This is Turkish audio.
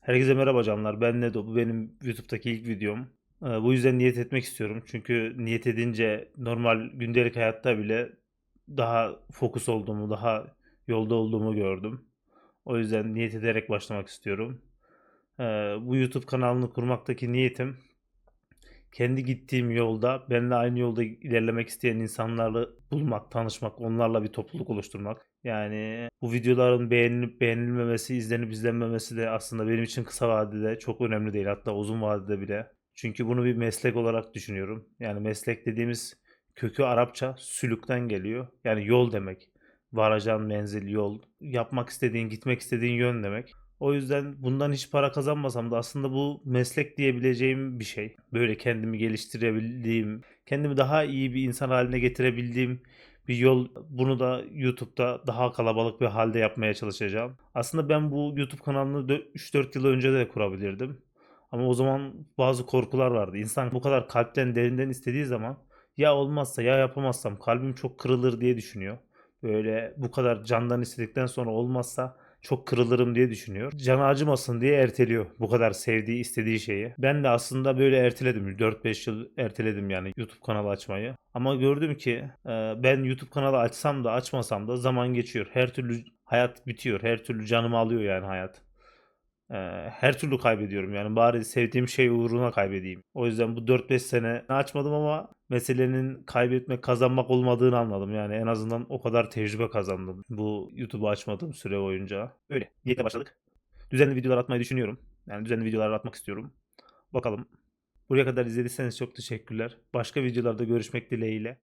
Herkese merhaba canlar. Ben Nedo. Bu benim YouTube'daki ilk videom. Ee, bu yüzden niyet etmek istiyorum. Çünkü niyet edince normal gündelik hayatta bile daha fokus olduğumu, daha yolda olduğumu gördüm. O yüzden niyet ederek başlamak istiyorum. Ee, bu YouTube kanalını kurmaktaki niyetim kendi gittiğim yolda benimle aynı yolda ilerlemek isteyen insanlarla bulmak, tanışmak, onlarla bir topluluk oluşturmak. Yani bu videoların beğenilip beğenilmemesi, izlenip izlenmemesi de aslında benim için kısa vadede çok önemli değil. Hatta uzun vadede bile. Çünkü bunu bir meslek olarak düşünüyorum. Yani meslek dediğimiz kökü Arapça sülükten geliyor. Yani yol demek. Varacağın menzil, yol. Yapmak istediğin, gitmek istediğin yön demek. O yüzden bundan hiç para kazanmasam da aslında bu meslek diyebileceğim bir şey. Böyle kendimi geliştirebildiğim, kendimi daha iyi bir insan haline getirebildiğim bir yol. Bunu da YouTube'da daha kalabalık bir halde yapmaya çalışacağım. Aslında ben bu YouTube kanalını 3-4 yıl önce de kurabilirdim. Ama o zaman bazı korkular vardı. İnsan bu kadar kalpten derinden istediği zaman ya olmazsa ya yapamazsam kalbim çok kırılır diye düşünüyor. Böyle bu kadar candan istedikten sonra olmazsa çok kırılırım diye düşünüyor. Canı acımasın diye erteliyor bu kadar sevdiği, istediği şeyi. Ben de aslında böyle erteledim. 4-5 yıl erteledim yani YouTube kanalı açmayı. Ama gördüm ki e, ben YouTube kanalı açsam da açmasam da zaman geçiyor. Her türlü hayat bitiyor. Her türlü canımı alıyor yani hayat. E, Her türlü kaybediyorum yani bari sevdiğim şey uğruna kaybedeyim. O yüzden bu 4-5 sene açmadım ama meselenin kaybetmek kazanmak olmadığını anladım. Yani en azından o kadar tecrübe kazandım bu YouTube'u açmadığım süre boyunca. Öyle. Niyetle başladık. Düzenli videolar atmayı düşünüyorum. Yani düzenli videolar atmak istiyorum. Bakalım. Buraya kadar izlediyseniz çok teşekkürler. Başka videolarda görüşmek dileğiyle.